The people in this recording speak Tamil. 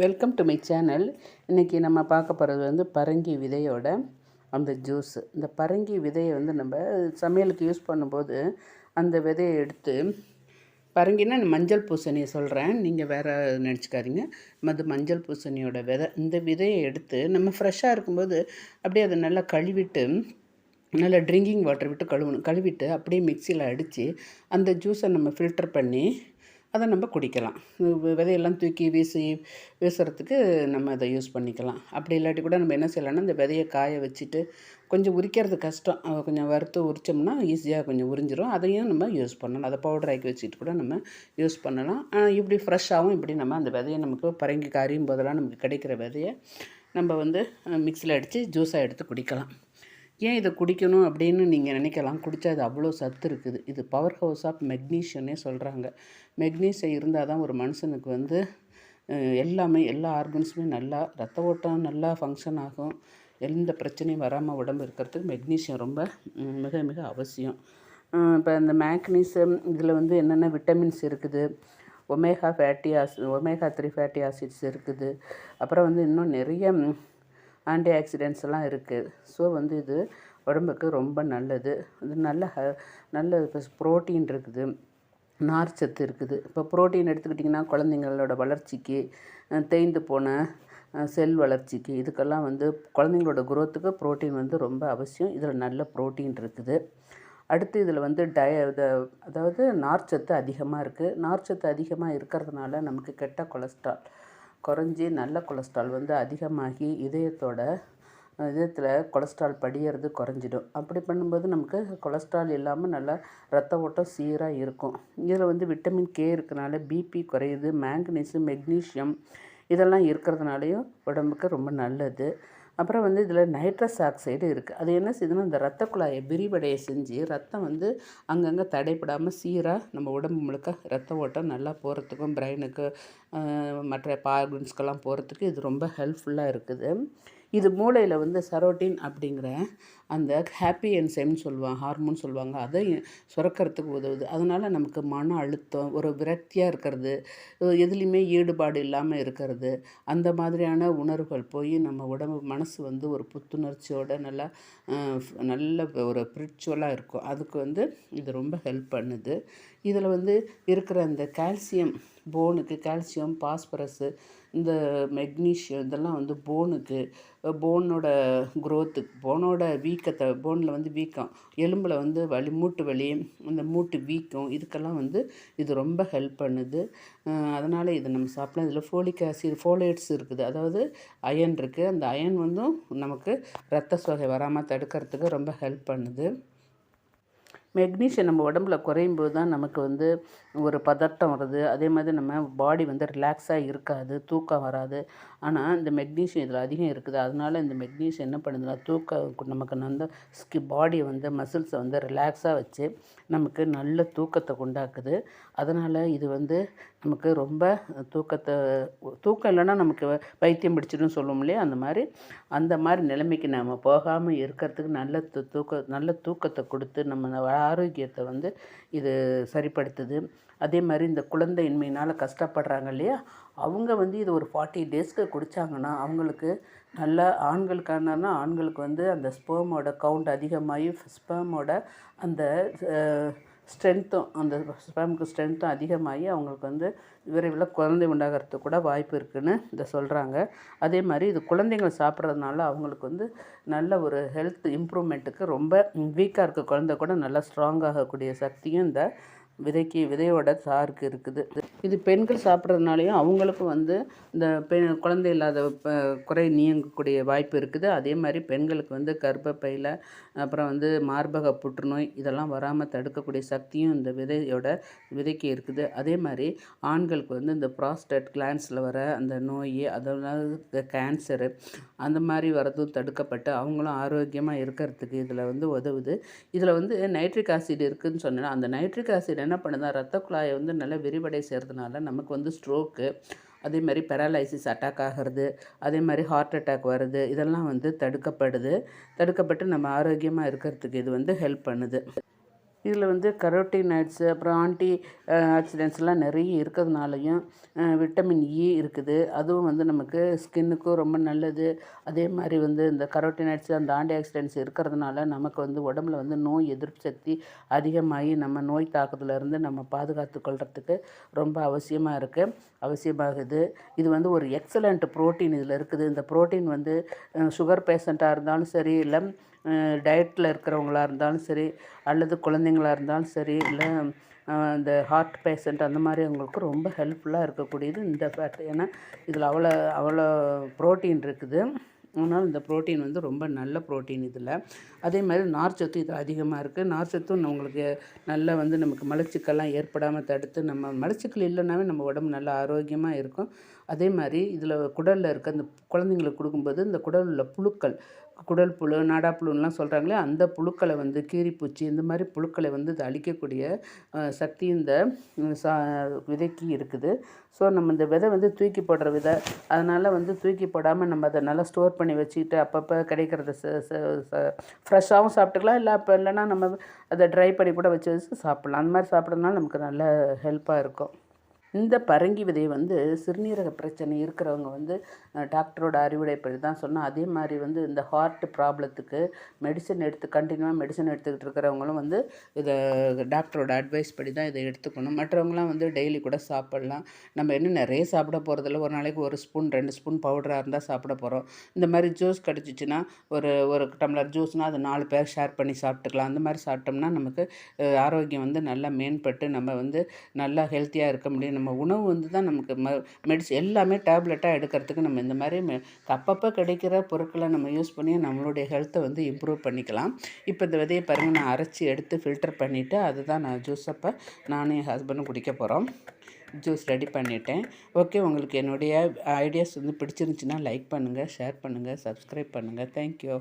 வெல்கம் டு மை சேனல் இன்றைக்கி நம்ம பார்க்க போகிறது வந்து பரங்கி விதையோட அந்த ஜூஸு இந்த பரங்கி விதையை வந்து நம்ம சமையலுக்கு யூஸ் பண்ணும்போது அந்த விதையை எடுத்து பரங்கினா மஞ்சள் பூசணியை சொல்கிறேன் நீங்கள் வேறு நினச்சிக்காதீங்க. அது மஞ்சள் பூசணியோட விதை இந்த விதையை எடுத்து நம்ம ஃப்ரெஷ்ஷாக இருக்கும்போது அப்படியே அதை நல்லா கழுவிட்டு நல்லா ட்ரிங்கிங் வாட்டர் விட்டு கழுவணும். கழுவிட்டு அப்படியே மிக்சியில் அடித்து அந்த ஜூஸை நம்ம ஃபில்டர் பண்ணி அதை நம்ம குடிக்கலாம். விதையெல்லாம் தூக்கி வீசி வீசுறதுக்கு நம்ம அதை யூஸ் பண்ணிக்கலாம். அப்படி இல்லாட்டி கூட நம்ம என்ன செய்யலாம்னா இந்த விதையை காய வச்சுட்டு கொஞ்சம் உரிக்கிறது கஷ்டம். கொஞ்சம் வறுத்து உரித்தோம்னா ஈஸியாக கொஞ்சம் உறிஞ்சிரும். அதையும் நம்ம யூஸ் பண்ணலாம். அதை பவுடர் ஆக்கி வச்சுட்டு கூட நம்ம யூஸ் பண்ணலாம். இப்படி ஃப்ரெஷ்ஷாகவும் இப்படி நம்ம அந்த விதையை நமக்கு பரங்கி காரியும் போதெல்லாம் நமக்கு கிடைக்கிற விதையை நம்ம வந்து மிக்சியில் அடித்து ஜூஸாக எடுத்து குடிக்கலாம். ஏன் இதை குடிக்கணும் அப்படின்னு நீங்கள் நினைக்கலாம். குடித்தா அது அவ்வளோ சத்து இருக்குது. இது பவர் ஹவுஸ் ஆஃப் மெக்னீஷியன்னே சொல்கிறாங்க மெக்னீஷியம் இருந்தால் தான் ஒரு மனுஷனுக்கு வந்து எல்லாமே எல்லா ஆர்கன்ஸுமே நல்லா ரத்த ஓட்டம் நல்லா ஃபங்க்ஷன் ஆகும். எந்த பிரச்சனையும் வராமல் உடம்பு இருக்கிறதுக்கு மெக்னீஷியம் ரொம்ப மிக மிக அவசியம். இப்போ இந்த மேக்னீசியம் இதில் வந்து என்னென்ன விட்டமின்ஸ் இருக்குது? Omega fatty acid omega three fatty acids இருக்குது. அப்புறம் வந்து இன்னும் நிறைய ஆன்டி ஆக்சிடென்ட்ஸ் எல்லாம் இருக்குது ஸோ வந்து இது உடம்புக்கு ரொம்ப நல்லது. இது நல்ல ஹ நல்ல ப்ரோட்டீன் இருக்குது. நார்ச்சத்து இருக்குது. இப்போ புரோட்டீன் எடுத்துக்கிட்டிங்கன்னா குழந்தைங்களோட வளர்ச்சிக்கு தேய்ந்து போன செல் வளர்ச்சிக்கு இதுக்கெல்லாம் வந்து குழந்தைங்களோட குரோத்துக்கு புரோட்டீன் வந்து ரொம்ப அவசியம். இதில் நல்ல புரோட்டீன் இருக்குது. அடுத்து இதில் வந்து டய இத- அதாவது நார்ச்சத்து அதிகமாக இருக்குது நார்ச்சத்து அதிகமாக இருக்கிறதுனால நமக்கு கெட்ட கொலஸ்ட்ரால் குறைஞ்சி நல்ல கொலஸ்ட்ரால் வந்து அதிகமாகி இதயத்தோட இதயத்தில் கொலஸ்ட்ரால் படியறது குறைஞ்சிடும். அப்படி பண்ணும்போது நமக்கு கொலஸ்ட்ரால் இல்லாமல் நல்லா ரத்த ஓட்டம் சீராக இருக்கும். இதில் வந்து விட்டமின் கே இருக்கனால பிபி குறையுது மேங்கனீஸு மெக்னீஷியம் இதெல்லாம் இருக்கிறதுனாலையும் உடம்புக்கு ரொம்ப நல்லது. அப்புறம் வந்து இதில் நைட்ரஸ் ஆக்சைடு இருக்குது. அது என்ன செய்யுதுன்னா இந்த ரத்த குழாயை விரிவடைய செஞ்சு ரத்தம் வந்து அங்கங்கே தடைப்படாமல் சீராக நம்ம உடம்பு முழுக்க ரத்த ஓட்டம் நல்லா போகிறதுக்கும் பிரெயினுக்கு மற்ற பார்கன்ஸ்க்கெல்லாம் போகிறதுக்கு இது ரொம்ப ஹெல்ப்ஃபுல்லாக இருக்குது. இது மூளையில் வந்து சரோட்டின் அப்படிங்கிற அந்த ஹாப்பி என்சைம்னு சொல்லுவாங்க ஹார்மோன் சொல்லுவாங்க அதை சுரக்கிறதுக்கு உதவுது. அதனால் நமக்கு மன அழுத்தம் ஒரு விரக்தியாக இருக்கிறது எதுலேயுமே ஈடுபாடு இல்லாமல் இருக்கிறது அந்த மாதிரியான உணர்வுகள் போய் நம்ம உடம்பு மனசு வந்து ஒரு புத்துணர்ச்சியோட நல்லா நல்ல ஒரு ஸ்பிரிச்சுவலாக இருக்கும். அதுக்கு வந்து இது ரொம்ப ஹெல்ப் பண்ணுது. இதில் வந்து இருக்கிற அந்த கால்சியம் போனுக்கு கால்சியம் பாஸ்பரஸு இந்த மெக்னீஷியம் இதெல்லாம் வந்து போனுக்கு போனோட குரோத்துக்கு போனோட வீக்கத்தை போனில் வந்து வீக்கம் எலும்பில் வந்து வலி மூட்டு வலி அந்த மூட்டு வீக்கம் இதுக்கெல்லாம் வந்து இது ரொம்ப ஹெல்ப் பண்ணுது. அதனால் இது நம்ம சாப்பிடலாம். இதில் ஃபோலிக் ஆசிட் ஃபோலேட்ஸ் இருக்குது. அதாவது அயன் இருக்குது அந்த அயன் வந்தும் நமக்கு ரத்த சோகை வராமல் தடுக்கிறதுக்கு ரொம்ப ஹெல்ப் பண்ணுது. மெக்னீஷியம் நம்ம உடம்புல குறையும் போது தான் நமக்கு வந்து ஒரு பதட்டம் வருது. அதே மாதிரி நம்ம பாடி வந்து ரிலாக்ஸாக இருக்காது தூக்கம் வராது. ஆனால் இந்த மெக்னீஷியம் இதில் அதிகம் இருக்குது. அதனால இந்த மெக்னீஷியம் என்ன பண்ணுதுன்னா தூக்கம் நமக்கு நல்ல ஸ்கி பாடியை வந்து மசில்ஸை வந்து ரிலாக்ஸாக வச்சு நமக்கு நல்ல தூக்கத்தை உண்டாக்குது. அதனால் இது வந்து நமக்கு ரொம்ப தூக்கத்தை தூக்கம் இல்லைன்னா நமக்கு வைத்தியம் பிடிச்சிடும் சொல்லுவோம் இல்லையா? அந்த மாதிரி அந்த மாதிரி நிலைமைக்கு நாம் போகாமல் இருக்கிறதுக்கு நல்ல தூக்க நல்ல தூக்கத்தை கொடுத்து நம்ம ஆரோக்கியத்தை வந்து இது சரிப்படுத்துது. அதே மாதிரி இந்த குழந்தையின்மையினால் கஷ்டப்படுறாங்க இல்லையா? அவங்க வந்து இது ஒரு ஃபார்ட்டி டேஸ்க்கு குடித்தாங்கன்னா அவங்களுக்கு நல்ல ஆண்களுக்கானா ஆண்களுக்கு வந்து அந்த ஸ்பேமோட கவுண்ட் அதிகமாகி ஸ்பேமோட அந்த ஸ்ட்ரென்த்தும் அந்த ஸ்பேமுக்கு ஸ்ட்ரென்த்தும் அதிகமாகி அவங்களுக்கு வந்து விரைவில் குழந்தை உண்டாகிறதுக்கு கூட வாய்ப்பு இருக்குதுன்னு இதை சொல்கிறாங்க அதே மாதிரி இது குழந்தைங்க சாப்பிட்றதுனால அவங்களுக்கு வந்து நல்ல ஒரு ஹெல்த் இம்ப்ரூவ்மெண்ட்டுக்கு ரொம்ப வீக்காக இருக்க குழந்தை கூட நல்லா ஸ்ட்ராங் ஆகக்கூடிய சக்தியும் இந்த விதைக்கு விதையோட சாருக்கு இருக்குது. இது பெண்கள் சாப்பிட்றதுனாலையும் அவங்களுக்கும் வந்து இந்த பெ குழந்தை இல்லாத குறை நீங்கக்கூடிய வாய்ப்பு இருக்குது. அதே மாதிரி பெண்களுக்கு வந்து கர்ப்பப்பையில் அப்புறம் வந்து மார்பக புற்றுநோய் இதெல்லாம் வராமல் தடுக்கக்கூடிய சக்தியும் இந்த விதையோட விதைக்கு இருக்குது. அதே மாதிரி ஆண்களுக்கு வந்து இந்த ப்ராஸ்டட் கிளான்ஸில் வர அந்த நோய் அதாவது கேன்சரு அந்த மாதிரி வரதும் தடுக்கப்பட்டு அவங்களும் ஆரோக்கியமாக இருக்கிறதுக்கு இதில் வந்து உதவுது. இதில் வந்து நைட்ரிக் ஆசிட் இருக்குதுன்னு சொன்னால் அந்த நைட்ரிக் ஆசிட் என்ன பண்ணுதா ரத்த குழாயை வந்து நல்லா விரிவடை செய்கிறதுனால நமக்கு வந்து ஸ்ட்ரோக்கு அதே மாதிரி பெராலைசிஸ் அட்டாக் ஆகிறது அதே மாதிரி ஹார்ட் அட்டாக் வருது இதெல்லாம் வந்து தடுக்கப்படுது. தடுக்கப்பட்டு நம்ம ஆரோக்கியமாக இருக்கிறதுக்கு இது வந்து ஹெல்ப் பண்ணுது. இதில் வந்து கரோட்டினாய்ட்ஸு அப்புறம் ஆன்டி ஆக்சிடென்ட்ஸ்லாம் நிறைய இருக்கிறதுனாலையும் விட்டமின் இ இருக்குது. அதுவும் வந்து நமக்கு ஸ்கின்னுக்கும் ரொம்ப நல்லது. அதே மாதிரி வந்து இந்த கரோட்டினைட்ஸ் அந்த ஆன்டி ஆக்சிடென்ட்ஸ் இருக்கிறதுனால நமக்கு வந்து உடம்புல வந்து நோய் எதிர்ப்பு சக்தி அதிகமாகி நம்ம நோய் தாக்குதலேருந்து நம்ம பாதுகாத்து கொள்கிறதுக்கு ரொம்ப அவசியமாக இருக்குது அவசியமாகுது. இது வந்து ஒரு எக்ஸலண்ட் ப்ரோட்டீன் இதில் இருக்குது. இந்த ப்ரோட்டீன் வந்து சுகர் பேஷண்ட்டாக இருந்தாலும் சரி இல்லை டயட்டில் இருக்கிறவங்களா இருந்தாலும் சரி அல்லது குழந்தைங்களா இருந்தாலும் சரி இல்லை இந்த ஹார்ட் பேஷண்ட் அந்த மாதிரி அவங்களுக்கு ரொம்ப ஹெல்ப்ஃபுல்லாக இருக்கக்கூடியது இந்த ஃபேட் ஏன்னா இதில் அவ்வளோ அவ்வளோ ப்ரோட்டீன் இருக்குது. ஆனால் இந்த ப்ரோட்டீன் வந்து ரொம்ப நல்ல ப்ரோட்டீன் இதில். அதே மாதிரி நார்ச்சத்து இது அதிகமாக இருக்குது. நார்ச்சத்தும் உங்களுக்கு நல்லா வந்து நமக்கு மலச்சிக்கல்லாம் ஏற்படாமல் தடுத்து நம்ம மலச்சிக்கல் இல்லைனாவே நம்ம உடம்பு நல்லா ஆரோக்கியமாக இருக்கும். அதே மாதிரி இதில் குடலில் இருக்க அந்த குழந்தைங்களுக்கு கொடுக்கும்போது இந்த குடலில் உள்ள புழுக்கள் குடல் புழு நாடாப்புழுலாம் சொல்கிறாங்களே அந்த புழுக்களை வந்து கீரிப்பூச்சி இந்த மாதிரி புழுக்களை வந்து இது அழிக்கக்கூடிய சக்தி இந்த சா விதைக்கு இருக்குது. ஸோ நம்ம இந்த விதை வந்து தூக்கி போடுற விதை அதனால் வந்து தூக்கி போடாமல் நம்ம அதை நல்லா ஸ்டோர் பண்ணி வச்சுக்கிட்டு அப்பப்போ கிடைக்கிறத ஃப்ரெஷ்ஷாகவும் சாப்பிட்டுக்கலாம். இல்லை அப்போ இல்லைன்னா நம்ம அதை ட்ரை பண்ணி கூட வச்சு வச்சு சாப்பிட்லாம். அந்த மாதிரி சாப்பிட்றதுனால நமக்கு நல்ல ஹெல்ப்பாக இருக்கும். இந்த பரங்கி விதை வந்து சிறுநீரக பிரச்சனை இருக்கிறவங்க வந்து டாக்டரோட அறிவுரைப்படி தான் சொன்னோம் அதே மாதிரி வந்து இந்த ஹார்ட் ப்ராப்ளத்துக்கு மெடிசன் எடுத்து கண்டினியூவாக மெடிசன் எடுத்துக்கிட்டு இருக்கிறவங்களும் வந்து இதை டாக்டரோட அட்வைஸ் படி தான் இதை எடுத்துக்கணும். மற்றவங்களாம் வந்து டெய்லி கூட சாப்பிட்லாம். நம்ம இன்னும் நிறைய சாப்பிட போகிறதில்ல ஒரு நாளைக்கு ஒரு ஸ்பூன் ரெண்டு ஸ்பூன் பவுடராக இருந்தால் சாப்பிட போகிறோம் இந்த மாதிரி ஜூஸ் கிடச்சிச்சின்னா ஒரு ஒரு டம்ளர் ஜூஸ்னால் அது நாலு பேர் ஷேர் பண்ணி சாப்பிட்டுக்கலாம். அந்த மாதிரி சாப்பிட்டோம்னா நமக்கு ஆரோக்கியம் வந்து நல்லா மேம்பட்டு நம்ம வந்து நல்லா ஹெல்த்தியாக இருக்க முடியும். நம்ம உணவு வந்து தான் நமக்கு ம மெடிசன் எல்லாமே டேப்லெட்டாக எடுக்கிறதுக்கு நம்ம இந்த மாதிரி மெ அப்பப்போ கிடைக்கிற பொருட்களை நம்ம யூஸ் பண்ணி நம்மளுடைய ஹெல்த்தை வந்து இம்ப்ரூவ் பண்ணிக்கலாம். இப்போ இந்த விதையை பாருங்கள் நான் அரைச்சி எடுத்து ஃபில்டர் பண்ணிவிட்டு அதுதான் நான் ஜூஸ் அப்போ நானும் என் ஹஸ்பண்டும் குடிக்க போகிறோம் ஜூஸ் ரெடி பண்ணிட்டேன். ஓகே உங்களுக்கு என்னுடைய ஐடியாஸ் வந்து பிடிச்சிருந்துச்சின்னா லைக் பண்ணுங்கள் ஷேர் பண்ணுங்கள் சப்ஸ்கிரைப் பண்ணுங்கள் தேங்க்யூ